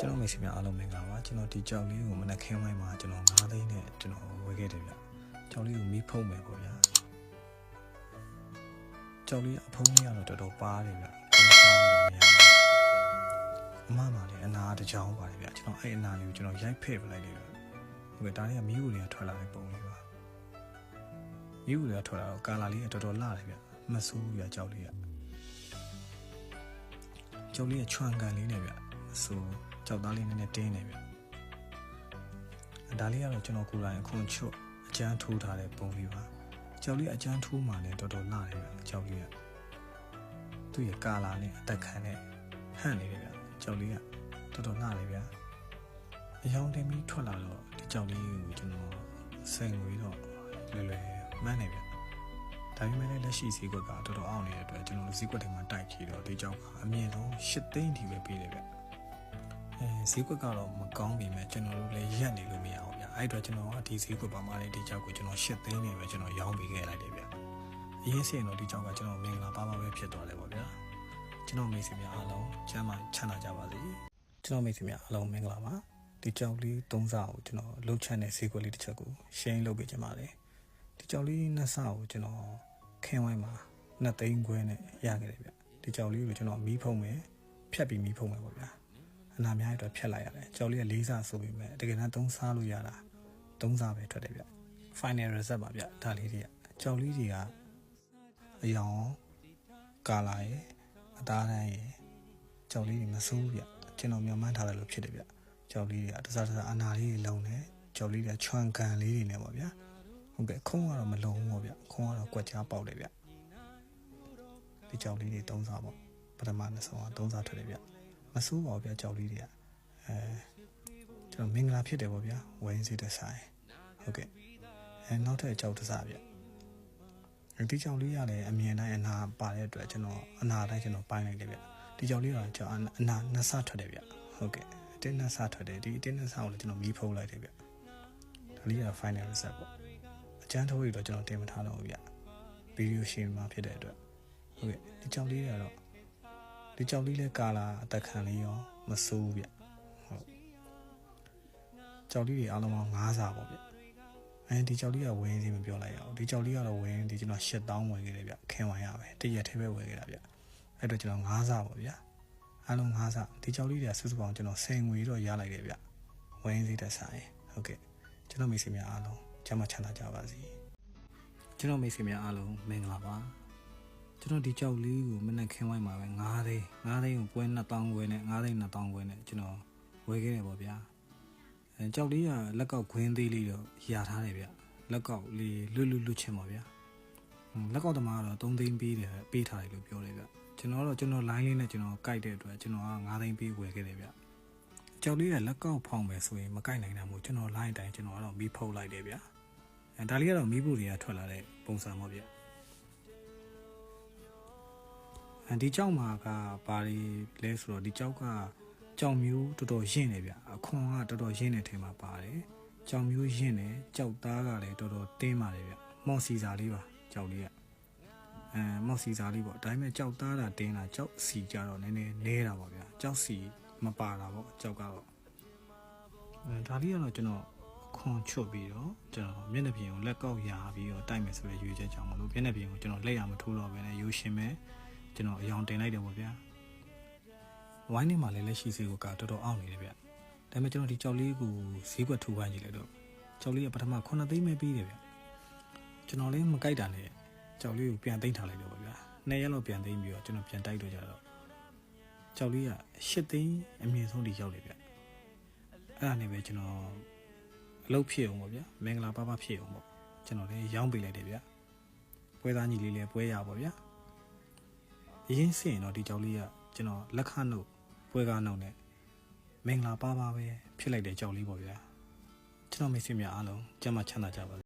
ကျွန်တော်မိတ်ဆွေများအားလုံးမင်္ဂလာပါကျွန်တော်ဒီကြောက်လေးကိုမနက်ခင်းပိုင်းမှာကျွန်တော်9သိန်းနဲ့ကျွန်တော်ဝယ်ခဲ့တယ်ဗျကြောက်လေးကိုမီးဖုံးမယ်ပေါ့ဗျာကြောက်လေးအဖုံးလေးကတော့တော်တော်ပါတယ်ဗျဘယ်စားလို့မရဘူးအမမလည်းအနာတစ်ချောင်းပါတယ်ဗျကျွန်တော်အဲ့အနာလေးကိုကျွန်တော်ရိုက်ဖဲ့ပလိုက်တယ်ဗျဟုတ်ကဲ့ဒါလေးကမီးဘူးလေးကထွက်လာတဲ့ပုံလေးပါမီးဘူးလေးကထွက်လာတော့ကာလာလေးကတော်တော်လှတယ်ဗျမဆူးဗျကြောက်လေးကကြောက်လေးကချွန်ကန်လေးနဲ့ဗျမဆူး ကြောက်သားလေးနည်းနည်းတင်းနေဗျဒါလေးကတော့ကျွန်တော်ကိုယ်တိုင်အခွန်ချွတ်အကျန်းထိုးထားတဲ့ပုံလေးပါကြောက်လေးအကျန်းထိုးမှလည်းတော်တော်လှတယ်ဗျကြောက်လေးကသူ့ရဲ့ကာလာနဲ့အသက်ခံနဲ့ဟန့်နေတယ်ဗျကြောက်လေးကတော်တော်လှတယ်ဗျအယောင်တင်ပြီးထွက်လာတော့ဒီကြောက်လေးကိုကျွန်တော်စိန်ငွေတော့လွယ်လွယ်မှန်းနေဗျဒါပေမဲ့လည်းလက်ရှိဈေးကွက်ကတော်တော်အောင်နေတဲ့အတွက်ကျွန်တော်ဈေးကွက်တွေမှာတိုက်ခီတော့ဒီကြောက်ကအမြင့်ဆုံး၈သိန်းထိပဲပေးတယ်ဗျအဲ ဈေးကွက်ကတော့မကောင်းပြီမဲ့ကျွန်တော်တို့လည်းရက်နေလို့မရအောင်ဗျအဲ့အတွက်ကျွန်တော်ကဒီဈေးကွက်ပါမှလည်းဒီကြောက်ကိုကျွန်တော်၈သိန်းနဲ့ပဲကျွန်တော်ရောင်းပေးခဲ့လိုက်တယ်ဗျအရင်စရင်တော့ဒီကြောက်ကကျွန်တော်မင်္ဂလာပါပါပဲဖြစ်သွားတယ်ပေါ့ဗျာကျွန်တော်မိတ်ဆွေများအားလုံးကျမ်းမာချမ်းသာကြပါစေကျွန်တော်မိတ်ဆွေများအားလုံးမင်္ဂလာပါဒီကြောက်လေးသုံးစားကိုကျွန်တော်လှုပ်ချမ်းတဲ့ဈေးကွက်လေးတစ်ချက်ကိုရှင်းလုပ်ပေးချင်ပါတယ်ဒီကြောက်လေးနှစ်ဆကိုကျွန်တော်ခင်းဝိုင်းမှာနှစ်သိန်းခွဲနဲ့ရခဲ့တယ်ဗျဒီကြောက်လေးကိုကျွန်တော်မီးဖုံးမယ်ဖြတ်ပြီးမီးဖုံးမယ်ပေါ့ဗျာ အနာများအတွက်ဖြတ်လိုက်ရတယ်ကြော်လေးက၄စားဆိုပေမဲ့တကယ်တမ်း၃စားလို့ရတာ၃စားပဲထွက်တယ်ဗျ final result ပါဗျဒါလေးတွေကကြော်လေးတွေကအယောင်ကာလာရဲ့အသားတန်းရဲ့ကြော်လေးတွေမဆိုးဘူးဗျကျွန်တော်မျှော်မှန်းထားတယ်လို့ဖြစ်တယ်ဗျကြော်လေးတွေကတစားတစားအနာလေးတွေလုံနေကြော်လေးတွေချွန်ကန်လေးတွေနဲ့ပေါ့ဗျာဟုတ်ကဲ့ခုံးကတော့မလုံဘူးပေါ့ဗျခုံးကတော့ကွက်ကြားပေါက်တယ်ဗျဒီကြော်လေးတွေ၃စားပေါ့ပထမနှစ်ဆုံးက၃စားထွက်တယ်ဗျ မဆိုးပါဘူးဗျာကြောက်လေးတွေကအဲကျွန်တော်မင်္ဂလာဖြစ်တယ်ပေါ့ဗျာဝိုင်းစီတဲ့ဆိုင်ဟုတ်ကဲ့အဲနောက်ထပ်ကြောက်တစားဗျဒီကြောက်လေးရလည်းအမြင်တိုင်းအနာပါတဲ့အတွက်ကျွန်တော်အနာတိုင်းကျွန်တော်ပိုင်းလိုက်တယ်ဗျဒီကြောက်လေးကတော့ကျွန်တော်အနာနှစ်ဆထွက်တယ်ဗျဟုတ်ကဲ့အတင်းနှစ်ဆထွက်တယ်ဒီအတင်းနှစ်ဆကိုလည်းကျွန်တော်မီးဖုံးလိုက်တယ်ဗျဒါလေးက final result ပေါ့အကျန်းထိုးရတော့ကျွန်တော်တင်မထားတော့ဘူးဗျဗီဒီယိုရှင်းမှာဖြစ်တဲ့အတွက်ဟုတ်ကဲ့ဒီကြောက်လေးတွေကတော့ ဒီကြောက်လေးလဲကာလာအသက်ခံလေးရောမဆိုးဗျဟုတ်ကြောက်လေးတွေအားလုံးပေါင်း9စာပေါ့ဗျအဲဒီကြောက်လေးကဝင်းစီမပြောလိုက်ရအောင်ဒီကြောက်လေးကတော့ဝင်းဒီကျွန်တော်8000ဝယ်ခဲ့တယ်ဗျခင်ဝိုင်းရပဲတရက်ထဲပဲဝယ်ခဲ့တာဗျအဲ့တော့ကျွန်တော်9စာပေါ့ဗျအားလုံး9စာဒီကြောက်လေးတွေကစုစုပေါင်းကျွန်တော်10ငွေတော့ရလိုက်တယ်ဗျဝင်းစီတဲ့ဆိုင်ဟုတ်ကဲ့ကျွန်တော်မိတ်ဆွေများအားလုံးကျမ်းမချမ်းသာကြပါစေကျွန်တော်မိတ်ဆွေများအားလုံးမင်္ဂလာပါ ကျွန်တော်ဒီကြောက်လေးကိုမနေ့ခင်းဝိုင်းမှာပဲ9သိန်း9သိန်းကိုပွဲ2000ခွဲနဲ့9သိန်း2000ခွဲနဲ့ကျွန်တော်ဝယ်ခဲ့တယ်ပေါ့ဗျာအဲကြောက်လေးကလက်ကောက်ခွင်းသေးလေးတော့ရာထားတယ်ဗျလက်ကောက်လေးလွတ်လွတ်လွတ်ချင်းပါဗျာဟွန်းလက်ကောက်သမားကတော့3သိန်းပေးတယ်ပေးထားတယ်လို့ပြောတယ်ဗျကျွန်တော်တော့ကျွန်တော် line လေးနဲ့ကျွန်တော်ကြိုက်တဲ့အတွက်ကျွန်တော်က9သိန်းပေးဝယ်ခဲ့တယ်ဗျကြောက်လေးကလက်ကောက်ဖောင်းမယ်ဆိုရင်မကြိုက်နိုင်တာမို့ကျွန်တော် line တိုင်းကျွန်တော်ကတော့မီးဖုတ်လိုက်တယ်ဗျအဲဒါလေးကတော့မီးဖို့တွေကထွက်လာတဲ့ပုံစံပေါ့ဗျ ဒီကြောက်မှာကဘာတွေလဲဆိုတော့ဒီကြောက်ကကြောက်မျိုးတော်တော်ရင့်နေဗျအခွန်ကတော်တော်ရင့်နေထင်မှာပါတယ်ကြောက်မျိုးရင့်နေကြောက်သားကလည်းတော်တော်တင်းပါတယ်ဗျမော့စီစာလေးပါကြောက်လေးကအဲမော့စီစာလေးပေါ့ဒါပေမဲ့ကြောက်သားတာတင်းတာကြောက်စီကြတော့နည်းနည်းနဲတာပေါ့ဗျာကြောက်စီမပါတာပေါ့ကြောက်ကတော့အဲဒါလေးကတော့ကျွန်တော်ခွန်ချွတ်ပြီးတော့ကျွန်တော်မျက်နှာပြင်ကိုလက်ကောက်ရာပြီးတော့တိုက်မယ်ဆိုတဲ့ရွေချက်ကြောင့်မလို့မျက်နှာပြင်ကိုကျွန်တော်လက်ရမထိုးတော့ဘဲနဲ့ရိုးရှင်မယ် ကျွန်တော်အယောင်တင်လိုက်တယ်ပေါ့ဗျာဝိုင်းနေမှာလည်းလက်ရှိဈေးကတော်တော်အောင်နေတယ်ဗျဒါပေမဲ့ကျွန်တော်ဒီကြောက်လေးကိုဈေးကွက်ထူခိုင်းကြည့်လိုက်တော့ကြောက်လေးကပထမ9သိန်းပဲပြီးတယ်ဗျကျွန်တော်လည်းမကြိုက်တာနဲ့ကြောက်လေးကိုပြန်သိမ်းထားလိုက်တော့ပေါ့ဗျာနှစ်ရက်လောက်ပြန်သိမ်းပြီးတော့ကျွန်တော်ပြန်တိုက်တော့ကြတော့ကြောက်လေးက10သိန်းအမြင့်ဆုံးဒီရောက်တယ်ဗျအဲ့ဒါနဲ့ပဲကျွန်တော်အလုပ်ဖြစ်အောင်ပေါ့ဗျာမင်္ဂလာပါပါဖြစ်အောင်ပေါ့ကျွန်တော်လည်းရောင်းပေးလိုက်တယ်ဗျပွဲသားကြီးလေးလည်းပွဲရပါဗျာ အရင်စရင်တော့ဒီကြောက်လေးကကျွန်တော်လက်ခနှုတ်ပွဲကားနှုတ်နဲ့မင်္ဂလာပါပါပဲဖြစ်လိုက်တဲ့ကြောက်လေးပေါ့ဗျာကျွန်တော်မိတ်ဆွေများအားလုံးကျမ်းမချမ်းသာကြပါစေ